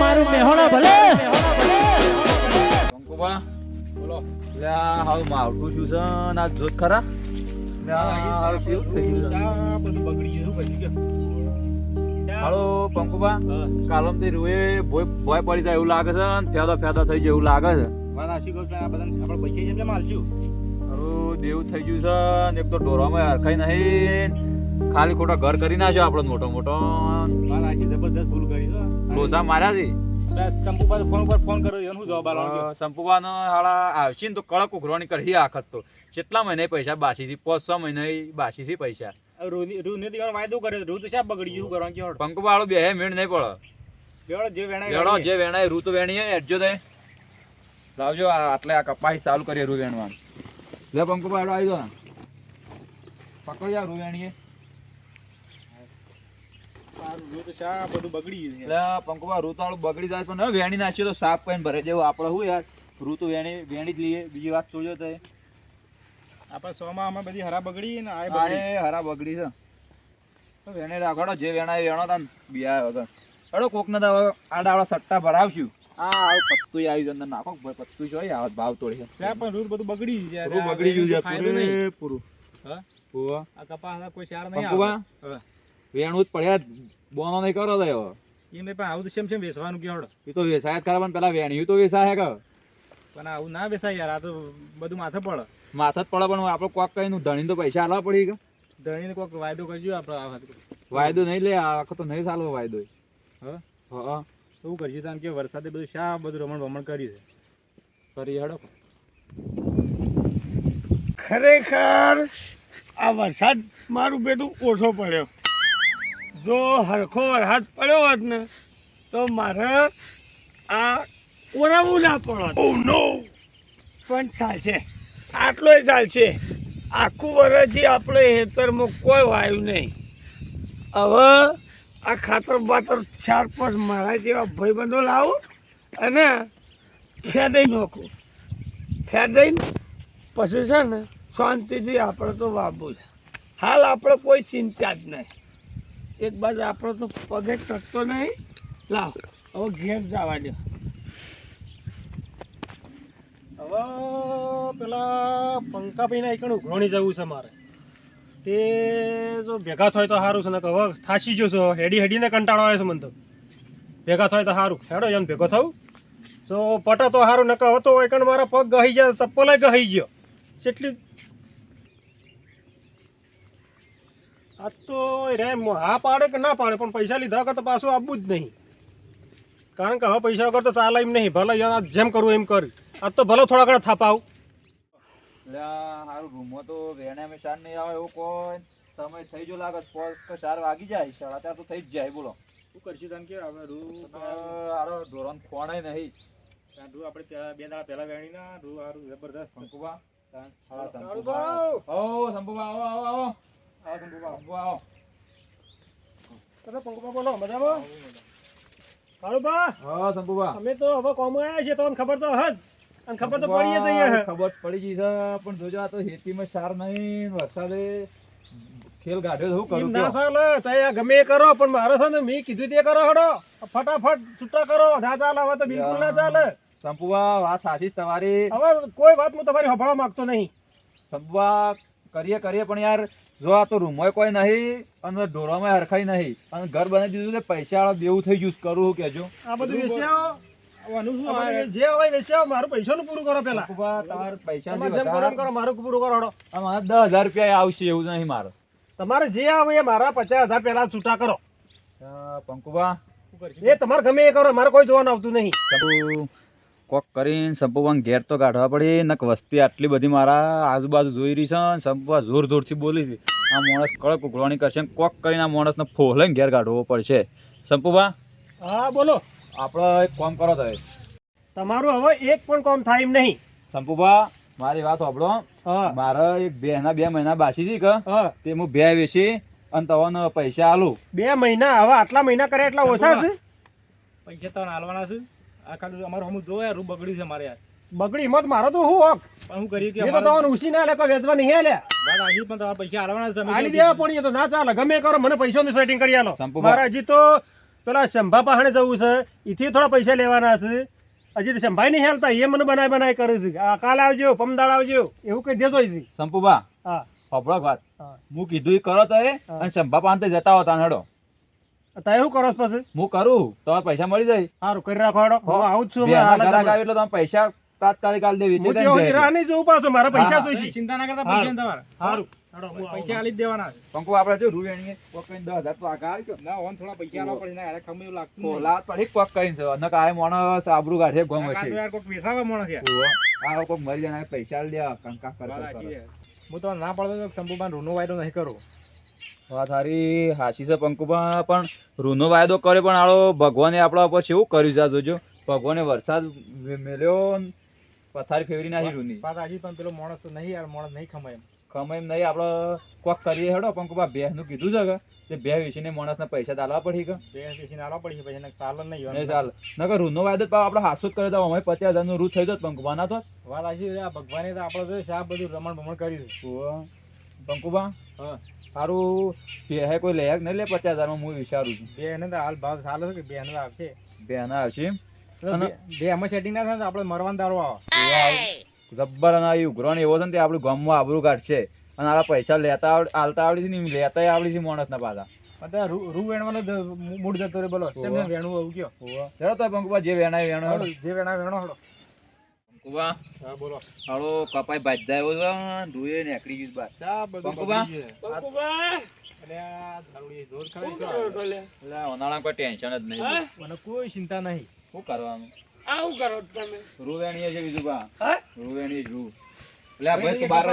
મારું મેહોણા ભલે. કંકુબા બોલો. લે આ હાવ માવઠું શું છે ને જોત ખરા? હાલો પંકુબા. કાલમથી રૂએ ભોય ભોય પડી જાય એવું લાગે છે ને ફેદો ફેદો થઈ જાય એવું લાગે છે. વાત આશી કહું આ બધાને આપણે પૈસા જેમ જેમ હારું દેવું થઈ ગયું છે ને એક તો ઢોરામાં હરખાઈ નહીં. ખાલી ખોટા ઘર કરી નાખ્યો આપણો મોટો મોટો. જબરદસ્ત ભૂલ કરી લોચા માર્યા છે? શંભુ ફોન ઉપર ફોન કર્યો એનો શું જવાબ આલવાનો કયો? સંપુવાનો હાળા આવશે ને તો કડક ઉઘરવાની કરી આખત તો. કેટલા મહિને પૈસા બાસી છે? પાંચ છ મહિને બાસી પૈસા. રૂની- રૂને દીવાનો વાયદો કર્યો રૂ તો શા બગડી ગયું કરવાનું કયો પંકુ વાળો બે મેળ નહીં પડે. બેવડો જે વેણો જે વેણાય રૂ તો વેણીએ એડજો દે લાવજો આ આટલે આ કપાસ ચાલુ કરીએ રૂ વેણવાનું લે પંકુ વાળો આવી જાઓ. ને પકડી જા રૂ વેણીએ તો બધું બગડી એટલે જાય પણ વેણી નાખ્યો તો સાફ કરીને ભરે જેવું આપણે શું યાર? ઋતુ વેણી વેણી જ લઈએ. બીજી વાત જોજો તો? આપણે સોમાં અમે બધી હરા બગડી ને આ એ હરા બગડી છે. તો વેણે રાખડો જે વેણાય વેણો તાન. બિયા વગર અડો કોક ને હવે આડા સટ્ટા ભરાવશું. આ આવું પત્તું આવી અંદર નાખો પત્તું જોઈએ આવત ભાવ તોડી પણ રૂર બધું બગડી. પૂરું આ બગડી ગયું છે પૂરું નહીં. હા? પૂરો. આ કપાસ કોઈ ચાર નહીં આવે. વેણું જ પડ્યા બોનો નહીં કરો તો હવે એમ પણ આવું તો એમ છે વેસવાનું કયો એ તો વેસાય જ કરવા પેલા વેણ્યું તો વેસાય કે પણ આવું ના વેસાય યાર આ તો બધું માથે પડે. માથે જ પડે પણ આપણે કોક કઈ ધણી તો પૈસા આલવા પડી કે ધણીને કોઈક વાયદો કરજો આપણે આ વખતે. વાયદો નહીં લે આખો તો નહીં ચાલવો વાયદો. હા? હા શું કરશું તાન કે વરસાદે બધું શા બધું રમણ ભમણ કર્યું છે? કરી હડો. ખરેખર આ વરસાદ મારું બેટું ઓછો પડ્યો. જો હરખો વરસાદ પડ્યો હોત ને તો મારે આ ઓરાવું ના પડત. પણ ચાલશે. આટલોય ચાલશે. આખું વરસથી આપણે હેતરમાં કોઈ વાયુ નહીં. હવે આ ખાતર બાતર ચાર પાંચ મારા જેવા ભાઈબંધો લાવો અને ફેદાઈ નાખું. ફેદાઈને પછી છે ને શાંતિથી આપણે તો વાવવું છે. હાલ આપણે કોઈ ચિંતા જ નહીં. એક બાજુ આપણે તો પગે ટકતો નહીં. લાવ, હવે ઘેર જવા દે. હવે પેલા પંખા ભાઈને એકણ ઉઘરોણી જવું છે મારે. તે જો ભેગા થાય તો સારું છે ને હવે થાસી ગયો છો, હેડી હેડીને કંટાળો આવે છે મને તો. ભેગા થાય તો સારું હેડો એને ભેગો થવું તો પટો તો સારું નકા હતો એકણ મારા પગ ગહી ગયા, ચપ્પલે ગહી ગયો. કેટલી આ તો રે હા પાડે કે ના પાડે પણ પૈસા લીધા વગર તો પાછું આવવું જ નહીં. કારણ કે હવે પૈસા વગર તો ચાલે એમ નહીં ભલે યાર જેમ કરવું એમ કર. આ તો ભલે થોડા ઘણા થાપાવ. હારું રૂમો તો વેણે અમે શાર નહીં આવે એવો કોઈ. સમય થઈ જો લાગે તો ચાર વાગી જાય સાડા ચાર તો થઈ જ જાય બોલો. શું કરશું તને કે આપણે રૂ આરો ઢોરણ ખોણાય નહીં. રૂ આપણે ત્યાં બે દાડા પહેલા વેણી ના રૂ હારું જબરદસ્ત શંકુભા શંકુબા આવો આવો આવો. આવો શંભુબા. શંકુબા આવો તમે પંકુબા બોલો મજામાં કાળુબા હા શંકુબા અમે તો હવે કોમ આવ્યા છીએ તમને ખબર તો હજ અને ખબર તો પડી જ જઈએ ખબર પડી ગઈ છે પણ જોજો આ તો ખેતીમાં સાર નહીં વરસાદે ખેલ ગાઢ્યો શું કરું ના કયો? તો આ ગમે કરો પણ મારે છે ને મેં કીધું તે કરો હડો ફટાફટ છૂટા કરો ના ચાલે હવે તો બિલકુલ ના ચાલે શંકુબા વાત સાચી તમારી હવે કોઈ વાત હું તમારી હફળવા માંગતો નહીં સંભવા કરીએ કરીએ પણ યાર જો આ તો રૂમોય કોઈ નહીં અને ઢોરામાં હરખાઈ નહીં. અને ઘર બનાવી દીધું છે પૈસા વાળા દેવું થઈ ગયું. કરું શું કહેજો. આ બધું? જે હોય વેચ્યા મારું પૈસાનું પૂરું કરો પેલા. તમારે પૈસા કરો મારું પૂરું કરો હડો. મારે દસ હજાર રૂપિયા આવશે એવું નહીં મારે. તમારે જે આવે એ મારા પચાસ હજાર પેલા છૂટા કરો. પંકુભા પંકુબા. એ તમારે ગમે એ કરો મારે કોઈ જોવાનું આવતું નહીં. કોક કરીને સંપુભાઈ ઘેર તો કાઢવા પડી નક વસ્તી આટલી બધી મારા આજુબાજુ જોઈ રહી છે સંપુભા જોર જોરથી બોલી છે. આ માણસ કડક ઉઘરાણી કરશે કોક કરીને આ માણસને ફોહલાઈને ઘેર કાઢવો પડશે. સંપુભા હા બોલો. આપણે એક કામ કરો તમે. તમારું હવે એક પણ કામ થાય એમ નહીં. સંપુભા મારી વાત સાંભળો. મારે એક બે ના બે મહિના બાસી છે કે હા. તે હું બે વેચી અને તમને પૈસા આલું. બે મહિના હવે આટલા મહિના કરે એટલા ઓછા છે? પૈસા તમને આલવાના છે. આ ખાલી અમારું હમું જોયા રૂ બગડ્યું છે મારે યાર. બગડી મત મારો તો હું હોક? પણ હું કરી કે તો તમને ઉસી ના લે કોઈ વેચવા નહીં લે વાત આવી પણ તમારા પૈસા આલવાના છે આલી દેવા પડી તો ના ચાલે. ગમે કરો મને પૈસાનું સેટિંગ કરી આલો. મારા હજી તો પેલા શંભા પહાણે જવું છે એથી થોડા પૈસા લેવાના છે. હજી તો શંભાઈ નહીં હેલતા એ મને બનાય બનાય કરે છે. આ કાલ આવજો પમદાળ આવજો એવું કઈ દેજો છે સંપુબા હા. અપડો વાત. હું. કીધું એ કરો તો એ. અને સંભા પાંતે જતા હોતા હેડો તમે શું કરો પછી? હું કરું. તમારે પૈસા મળી જાય. સારું કરી રાખો હેડો. હું. આવું જ છું એટલે તમે પૈસા તાત્કાલિક આલ દેવી. હું તેઓ રાહ નહીં જોઉં પાછો મારા પૈસા. જોઈશે ચિંતા ના કરતા પૈસા તમારે. સારું હેડો, હું આવું. પૈસા આલી જ દેવાના પંકો આપણે જો રૂ એણીએ. કોક કરીને દસ હજાર તો આગળ આવી ના ઓન થોડા પૈસા આલવા પડે ના ખમે એવું લાગતું નહીં. પડી કોક કરીને કાય માણસ આબરૂ કાઢે ગમ આ કાં તો હશે યાર કોક વેસાવા માણસ યાર. આ કોક મરી જાય પૈસા લે કંકા કર. હું તો ના પડતો તો શંભુભાઈ રૂનો વાયદો નહીં કરું. વાત હારી હાચી છે પંકુબા પણ રૂનો વાયદો કર્યો પણ આળો ભગવાને આપણા ઉપર એવું કર્યું છે જોજો. ભગવાને વરસાદ મેલ્યો પથારી ફેરવી નાખી રૂની. પાછા પણ પેલો માણસ તો નહીં યાર માણસ નહીં ખમાય એમ. ખમે એમ નહીં આપણે કોક કરીએ હેડો પંકુબા બે નું કીધું છે કે? તે બે વેચીને માણસને પૈસા તાલવા પડી કે? બે વેચીને આલવા પડી પછી એને ચાલે નહીં નહીં ચાલ. નકર રૂનો વાયદો આપણે હાસુ જ કરે તો અમે પચાસ હજારનું રૂ થઈ જત પંકુબા ના તો. વાત સાચી ભગવાને તો આપણે છે બધું રમણ ભમણ કર્યું છે. પંકુબા હા. સારું હે કોઈ લેક નહીં લે પચાસ હજારમાં હું વિચારું છું. બે એને તો હાલ ભાવ સારો છે કે બે એને આવશે? બે ના આવશે બે- એમાં સેટિંગ ના થાય તો આપણે મરવાનો દારો આવે. જબ્બર અને આ ઉઘરાણ એવો છે ને તે આપણું ગામમાં આબરું કાઢશે. અને આ પૈસા લેતા આવડ- આલતા આવડી છે ને લેતા લેતાય આવડી છે માણસના પાછા. અત્યારે રૂ વેણવાનો મૂડ જતો રે બોલો. વેણવું આવું કયો. ચલો તો પંકુબા જે વેણાય વેણો જે વેણા વેણો હળો પંકુબા હા બોલો હાલો કપાઈ બાજતા આવ્યો છે ને ધોઈએ નીકળી ગયું બાર ચા બધું પંકુબા? પંકુબા, કોઈ ટેન્શન જ નહીં મને કોઈ ચિંતા નહીં શું કરવાનું આવું કરો તમે રૂ છે બીજું બા રૂવેણીએ જ રૂ એટલે આ ભાઈ તું બાર.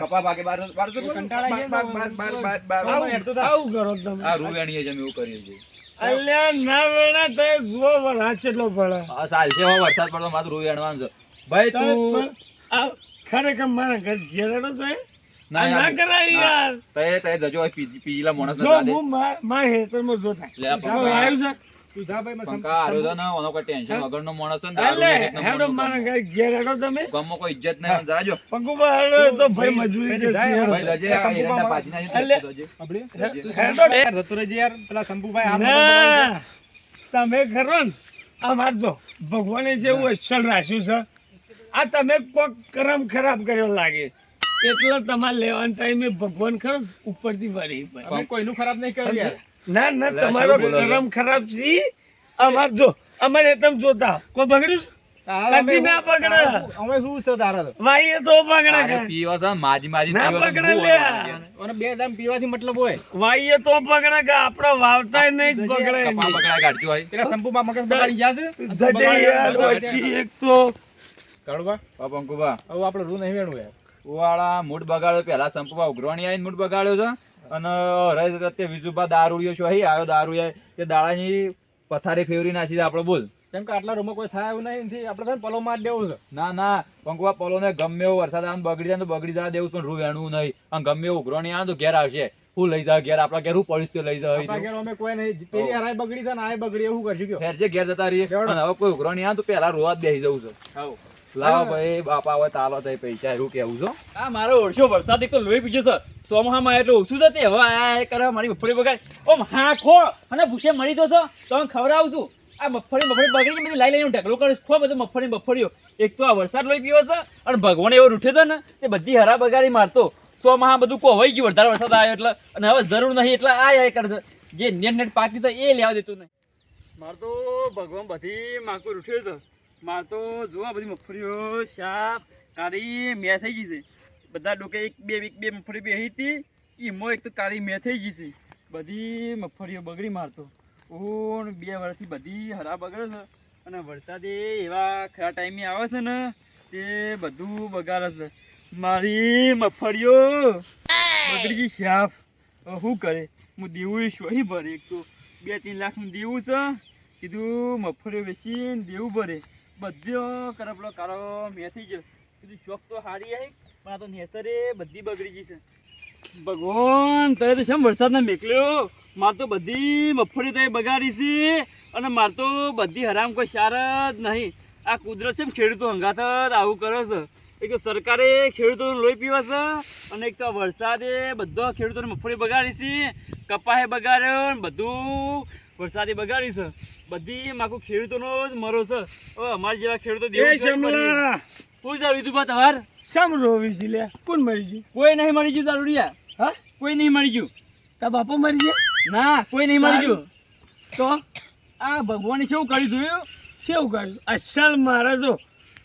કપા બાર બાર તો કંટાળા બાર બાર બાર બાર બાર બાર. આવું હેડતું થા. આવું કરો તમે આ રૂવેણીએ છે એવું કરીએ છીએ અલ્યા ના વેણા તે જુઓ વરસાદ કેટલો પડે હા સાલ છે વરસાદ પડતો મારું રૂ વેણવાનું છે ભાઈ તું આ ખરેખર મારા ઘર ઘેરડો તો? ના ના કરાય યાર. તય તય જજો પીલા માણસ જો હું મા- હેતર હેતરમાં જોતા લે આવ્યું છે. તું જા ભાઈ, મેં પંખા હાર્યો છે ઓનો કોઈ ટેન્શન વગરનો માણસ ને એટલે હેડો મારા ઘર ઘેરડો તમે. ગામમાં કોઈ ઇજ્જત નહીં જાજો. હેડો તો ભાઈ મજૂરી હેડો. ભાઈ જજે. આ. હેડો. યાર, યાર. પેલા શંભુભાઈ તમે ખરો ને આ માર જો ભગવાને જેવું અસલ રાખ્યું છે. આ તમે કોક કરમ ખરાબ કર્યો લાગે એટલે તમારે લેવાના ટાઈમે ભગવાન ખરો ઉપરથી વળી કોઈનું ખરાબ નહીં કર્યું ના ના તમારો? કરમ ખરાબ છે અમાર જો અમારે તમે જોતા કોઈ બગડ્યું કદી ના પકડે. અમે શું છે તારા તો? વાઈએ તો પકડે અરે છે માજી માજી ના પકડે લે. અને બે દામ પીવાથી મતલબ હોય વાઈએ તો પકડે કે આપણે વાવતાય નહીં પકડે કપા બગડા કાઢજો હોય પેલા શંભુબા મગજ બગાડી ગયા છે ધજે યાર વચ્ચે એક તો કાળુબા, હવે આપણે રૂ નહીં વેણું યાર. ઉવાળા મૂડ બગાડ્યો પહેલા સંપવા ઉઘરાણી આવીને મૂડ બગાડ્યો છે. અને રહે તે દારૂડિયો છો અહીં આવ્યો દારૂ તે દાડાની પથારી ફેરવી નાખી છે આપણે બોલ. કેમ કે આટલા રૂમમાં કોઈ થાય એવું નહીં નથી આપણે ને પલો માર દેવું છે. ના ના પંકુવા પોલોને ગમે એવો વરસાદ આવે બગડી જાય તો બગડી જાય દેવું પણ રૂ વેણવું નહીં. અને ગમે એવું ઉઘરાણી આવે તો ઘેર આવશે. હું લઈ જાય ઘેર આપણા ઘેર હું પડીશ તો લઈ જાય ઘેર અમે કોઈ નહીં. પેલી હારાય બગડી છે ને આય બગડી એવું કરશું કયો. ઘેર જે ઘેર જતા રહીએ. હવે કોઈ ઉઘરાણી આવે તો પેલા રોવા જ બેસી જવું છે. લાવો ભાઈ બાપા હવે તાલો થાય પૈસા એવું કેવું છો હા. મારો ઓળશો વરસાદ એક તો લોહી પીછે છે. સોમાહામાં એટલે ઓછું છે તે. હવે આ કરે મારી મફળી બગાડ. ઓમ હા ખો. અને ભૂસે મરી તો છો તો હું ખવડાવું છું. આ મફળી મફળી બગડી બધી લાઈ લઈને ઢગલો કરીશ. ખો બધું મફળી મફળીઓ એક તો આ વરસાદ લોહી પીવો છે અને ભગવાન એવો રૂઠે છે ને તે બધી હરા બગાડી મારતો. સોમાહા બધું કોવાઈ ગયું વધારે વરસાદ આવ્યો એટલે. અને હવે જરૂર નહીં એટલે આ આ કરે જે નેટ નેટ પાક્યું છે એ લેવા દેતું નહીં. મારે તો ભગવાન બધી માકું રૂઠ્યું છે. મારે તો જોવા બધી મગફળીઓ, શાક, કાળી મેં થઈ ગઈ છે. બધા ડોકે એક, બે એક બે મગફળી બેહી હતી. એમાં એક તો કાળી મેં થઈ ગઈ છે. બધી મગફળીઓ બગડી મારતો ઓણ બે વર્ષથી બધી હરા બગડે છે. અને વરસાદે એવા ખરા ટાઈમે આવે છે ને, તે બધું બગાડે છે. મારી મગફળીઓ બગડી ગઈ શાફ શું કરે? હું દેવું શોહી ભરે. એક તો બે, ત્રણ લાખનું દેવું છે. કીધું મગફળીઓ વેચીને દેવું ભરે બધો કરપલો કાળો મેં થઈ ગયો કીધું, શોખ તો સારી આવી પણ આ તો નેસરે બધી બગડી ગઈ છે. ભગવાન તમે તો શેમ વરસાદ ના મેકલ્યો? માર તો બધી મગફળી તમે બગાડી છે અને માર તો બધી હરામ કોઈ સાર જ નહીં. આ કુદરત છે ખેડૂતો હંગાત આવું કરે છે. એક તો સરકારે ખેડૂતોનું લોહી પીવા છે અને એક તો વરસાદે બધો ખેડૂતોને મગફળી બગાડી છે કપાહે બગાડ્યો ને બધું વરસાદે બગાડી છે. બધી માખું ખેડૂતોનો જ મરો છે. હવે અમારા જેવા ખેડૂતો દેવું જ લીધું બા તમાર? શામ રોવી છે લે? કોણ મરી ગયું? કોઈ નહીં મરી ગયું દારૂડિયા હા? કોઈ નહીં મરી ગયું. તાર બાપો મરી ગયા? ના કોઈ નહીં મરી ગયું. તો આ ભગવાને શું કર્યું જોયું શું કર્યું? અસલ મારા જો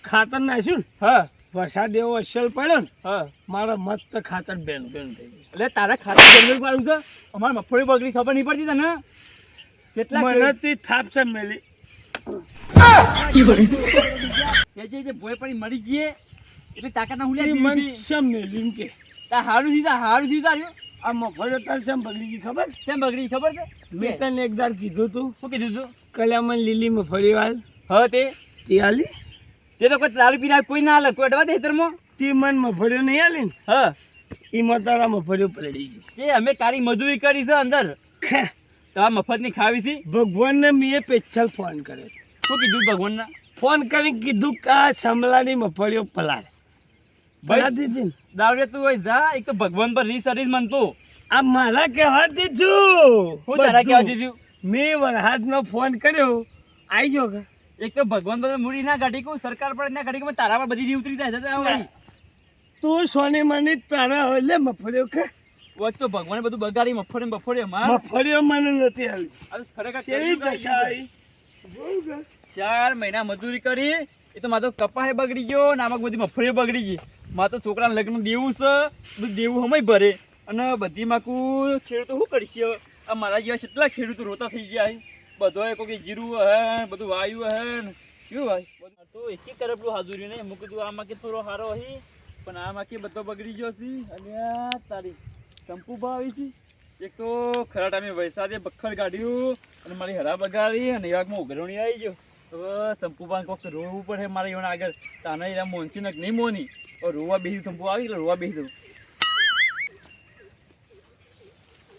ખાતર નાખ્યું હા. વરસાદ એવો અસલ પડ્યો ને હા. મારા મસ્ત ખાતર બેન બેન થઈ ગયું. એટલે તારા ખાતર બેન પાડું છે? અમારે મફળી બગડી ખબર નહીં પડતી તને? જેટલા મહેનતથી થાપ થાપશે મેલી. કે જે જે ભોય પડી મરી જઈએ એટલે તાકાત ના ઈ હુલ્યા મન શમ મેલી કે? તા હારું તા હારું થયું તાર્યું આ મફળી તાર શમ બગડી ગઈ ખબર? છે બગડી ખબર છે? મેં તને એકદાર કીધું તું. શું કીધું તું? કल्याમણ લીલી મફળી વાલ હા તે. તે આલી. તે તો કોઈ દારૂ પીના કોઈ ના હાલે કોઈ અડવા દે હેતરમાં તે મન મફળીઓ નહીં આલી ને હા. એમાં તારા મફળીઓ પલળી ગયો કે અમે તારી મજૂરી કરી છે અંદર. ખે, તમારા મફતની ખાવી છે? ભગવાનને મેં સ્પેશિયલ ફોન કર્યો. શું કીધું ભગવાનના? ફોન કરીને કીધું કે આ સમલાની મફળીઓ પલાળ. પલાળ દીધી દાવડે તું હોય જા એક તો ભગવાન પર રીસ અરીસ મનતો. આ મારા કહેવાથી છું હું તારા બધું. કહેવા દીધું? મેં વરહાદનો ફોન કર્યો. આવી ગયો કે? એક તો ભગવાન બધા મૂડી ના કાઢી કહું સરકાર પર ના કાઢી કહું તારા પર બધી રીત ઉતરી જાય છે તો સોની મને તારા હવે મફળીઓ કે વચ તો ભગવાને બધું બગાડી મફળે મફળે માં. મફળ્યો મને નથી આવી. ખરેખર કેવી દશા આવી? ચાર મહિના મજૂરી કરી એ તો મારો કપાહે બગડી ગયો ને આમાં બધી મફળીઓ બગડી ગઈ. મારે તો છોકરાને લગ્ન દેવું છે બધું દેવું હમય ભરે. અને બધી માકું ખેડૂતો શું કરશે? આ મારા જેવા કેટલા ખેડૂતો રોતા થઈ ગયા બધો કોઈ જીરું હે, બધું વાયુ હે. શું ભાઈ? તો એક કરે તરફનું હાજરી નહીં. મૂકી દઉં આમાં કે થોડો સારો હી. પણ આમાં કે બધો બગડી ગયો છે. અને તારી શંપુ ભાવી છે. એક તો ખરા ટાઈમે વરસાદે બખર કાઢ્યું અને મારી હરા બગાડી અને એવામાં ઉઘરણી આવી ગયો. હવે સંપુબાન કોક રોવું પડે મારે એવડા આગળ. તાને એના મોનસી નક નહીં મોની. હવે રોવા બેસી સંપુ આવી એટલે રોવા બેસી દઉં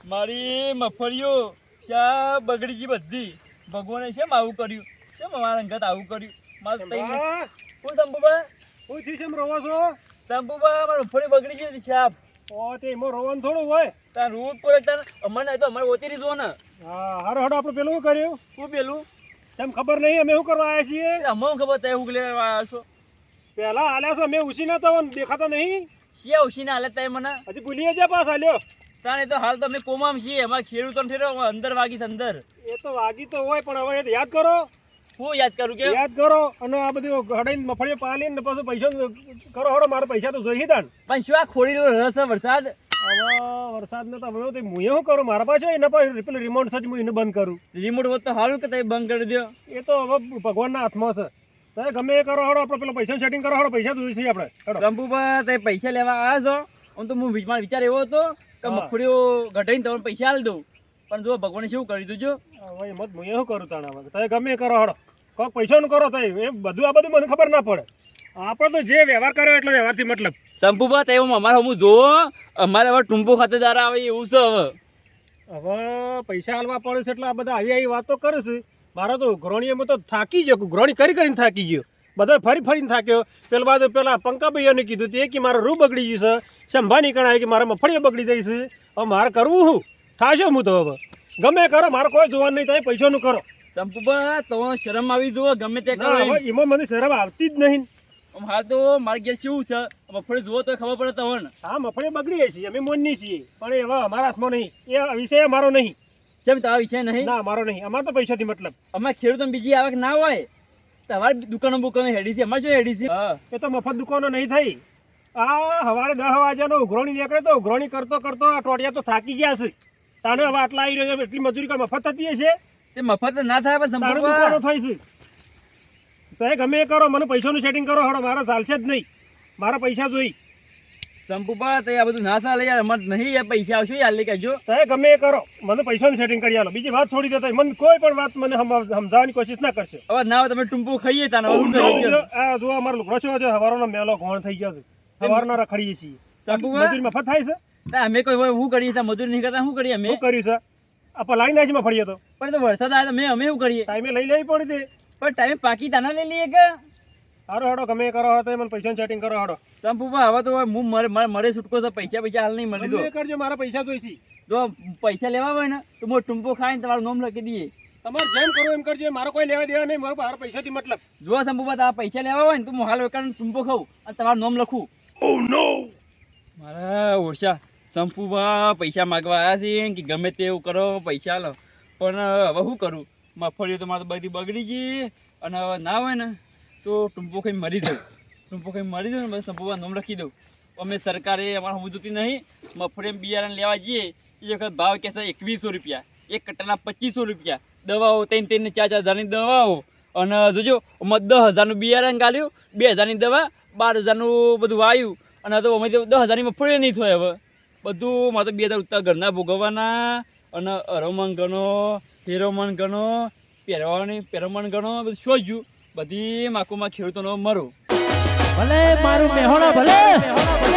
મારી મફળીઓ શા બગડી ગઈ બધી. ભગવાને શેમ આવું કર્યું? શેમ અમારા અંગત આવું કર્યું? મારું તઈ સંભા, હું શંભુભા હું છે એમ રોવો છો? શંભુભા મારી મફળી બગડી ગઈ હતી સાપ ઓ તે એમાં રોવાનું થોડું હોય. તાર રૂટ પર તાર અમારે તો અમારે ઓતી રીત ને. હા હારો હાડો આપણે પેલું શું કર્યું? શું પેલું? તેમ ખબર નહીં અમે શું કરવા આવ્યા છીએ? અમને ખબર તય ઉગલે આવ્યા છો? પહેલા હાલ્યા છો અમે ઉછી ના તો દેખાતા નહીં? શિયા ઉશીને હાલે તે મને. હજી ભૂલીએ જ પાસ હાલ્યો. તાણે તો હાલ તો અમે કોમામ છીએ. અમારા ખેડૂતોને ઠેરો અંદર વાગીશ અંદર. એ તો વાગી તો હોય પણ હવે યાદ કરો. હું યાદ કરું કે? યાદ કરો. અને આ બધું હડાઈને મફળીઓ પાલી ને પછી પૈસા કરો હડો મારા પૈસા તો જોઈ તાણ પણ શું આ ખોડી રસ છે વરસાદ? હવે વરસાદ ને તો હવે તો હું શું કરું મારા પાસે એના પાસે પેલું રિમોટ સજ હું એને બંધ કરું. રિમોટ હોત તો સારું કે તમે બંધ કરી દો એ તો હવે ભગવાનના હાથમાં છે. તમે ગમે એ કરો હડો આપણે પેલો પૈસા સેટિંગ કરો હડો પૈસા જોઈએ છીએ આપણે. શંભુભાઈ શંભુભા તમે પૈસા લેવા આવ્યા છો? આમ તો હું વિચાર વિચાર એવો હતો કે. મગફળીઓ ઘટાઈને તમને પૈસા આલી દઉં. પણ જો ભગવાન શું કરી દીધું હવે એમ હું શું કરું તાણા હવે તમે ગમે કરો હડો. કોઈક પૈસાનું કરો તઈ એ બધું આ બધું મને ખબર ના પડે. આપણે તો જે વ્યવહાર કર્યો એટલે વ્યવહારથી મતલબ. સંપુભા તે અમારે હું જોવો અમારે હવે ટૂંપો ખાતેદાર આવે એવું છે હવે. હવે પૈસા હાલવા પડે છે એટલે આ બધા આવી આવી વાતો કરે છે. મારા તો ઉઘરોણીએમાં તો થાકી ગયો. ઉઘરોણી કરી કરીને થાકી ગયો. બધા ફરી ફરીને થાક્યો. પેલા બાદ પેલા પંકાભાઈઓને કીધું તે કે મારો રૂ બગડી ગયું છે. સંભાની કણાય કે મારા મફળીઓ બગડી દઈશ હવે મારે કરવું શું થાશે હું તો હવે. ગમે કરો મારે કોઈ જોવાનું નહીં તમે પૈસાનું કરો. શંભુભા તો શરમ આવી જુઓ ગમે તે કરો એમ. મને શરમ આવતી જ નહીં. હા હાલ તો મારે ઘેર કેવું છે? મફળી જુઓ તો ખબર પડે તમને. હા મફળી બગડીએ છીએ અમે મોનની છીએ. પણ એવા અમારા હાથમાં નહીં. એ વિષય અમારો નહીં. જેમ તારા વિષય નહીં. ના અમારો નહીં. અમારે તો પૈસાથી મતલબ. અમારે ખેડૂતોને બીજી આવક ના હોય. તમારી દુકાનો બુકાનો હેડી છે અમારે શું હેડી છે. હા એ તો મફત દુકાનો નહીં થઈ. આ સવારે દસ વાગ્યાનો ઉઘરોણી નીકળે તો ઉઘરોણી કરતો કરતો આ ટોટિયા તો થાકી ગયા છે. તાને હવે આટલા આવી રહ્યો છે એટલી મજૂરી કઈ મફત થતી હશે? તે મફત ના થાય પણ તાણે દુકાનો થઈ છે. તો એ ગમે એ કરો મને પૈસાનું સેટિંગ કરો હડો મારા ચાલશે જ નહીં. મારા પૈસા જોઈ. સંપુપા તે આ બધું ના ચાલે યાર અમારે નહીં યાર પૈસા આવશે યાર લઈ કહેજો. તો એ ગમે એ કરો મને પૈસાનું સેટિંગ કરી આલો. બીજી વાત છોડી દેતો મને કોઈ પણ વાત મને સમજાવવાની કોશિશ ના કરશે. હવે ના તમે ટૂંપુ ખાઈએ તાને જો અમારો લુકડો છે સવારનો હવારોનો મેલો ઘોણ થઈ ગયો છે. હવારના રખડીએ છીએ. મજૂરી મફત થાય છે? અમે કોઈ હોય હું કરીએ મજૂરી નહીં કરતા શું કરીએ અમે? શું કર્યું છે આ પલાળી નાખી માં ફળીએ તો. પણ તો વરસાદ આવે તો મેં અમે શું કરીએ? ટાઈમે લઈ લેવી પડી હતી પણ ટાઈમે પાકી દાના લઈ લઈએ કે? હારો હાડો ગમે કરો હતો મને પૈસા સેટિંગ કરો હાડો. સંપુભા હવે તો હું મારે મારે છૂટકો છે પૈસા પૈસા હાલ નહીં મળી દો કરજો મારા પૈસા જોઈશી જો પૈસા લેવા હોય ને તો મોટો ટૂંપો ખાઈને તમારું નામ લખી દઈએ. તમારે જેમ કરો એમ કરજો મારો કોઈ લેવા દેવા નહીં મારો મારા પૈસાથી મતલબ. જો સંપુભા તારા પૈસા લેવા હોય ને તો હું હાલ ટૂંપો ખાઉં અને તમારું નામ લખું. મારા ઓરસા સંપુમાં પૈસા માગવા આવ્યા છે કે ગમે તેવું કરો, પૈસા લો. પણ હવે શું કરું? મગફળીઓ તો મારે બધી બગડી ગઈ અને હવે ના હોય ને, તો ટૂંપો ખાઈ મરી દઉં ટૂંપો ખાઈ મરી દઉં ને બસ સંપુમાં નામ લખી દઉં. અમે સરકારે અમારે સમજૂતી નહીં, મગફળી બિયારણ લેવા જઈએ, એ વખત ભાવ કહેશે એકવીસો રૂપિયા, એક કટ્ટાના પચીસો રૂપિયા. દવાઓ ત્રણ ત્રણ ચાર ચાર હજારની દવાઓ. અને જોજો અમે દસ હજારનું બિયારણ ગાલ્યું બે હજારની દવા બાર હજારનું બધું વાયું. અને તો અમે તો દસ હજારની મફળી નહીં થાય હવે. બધું, મારે બે હજાર ઉત્તર ઘરના ભોગવવાના. અને અરોમન ગણો હેરોમણ ગણો પહેરવાની પહેરમણ ગણો, બધું શોધ્યું બધી માકુમાં ખેડૂતોનો મરું. ભલે મારું મેહોણા ભલે.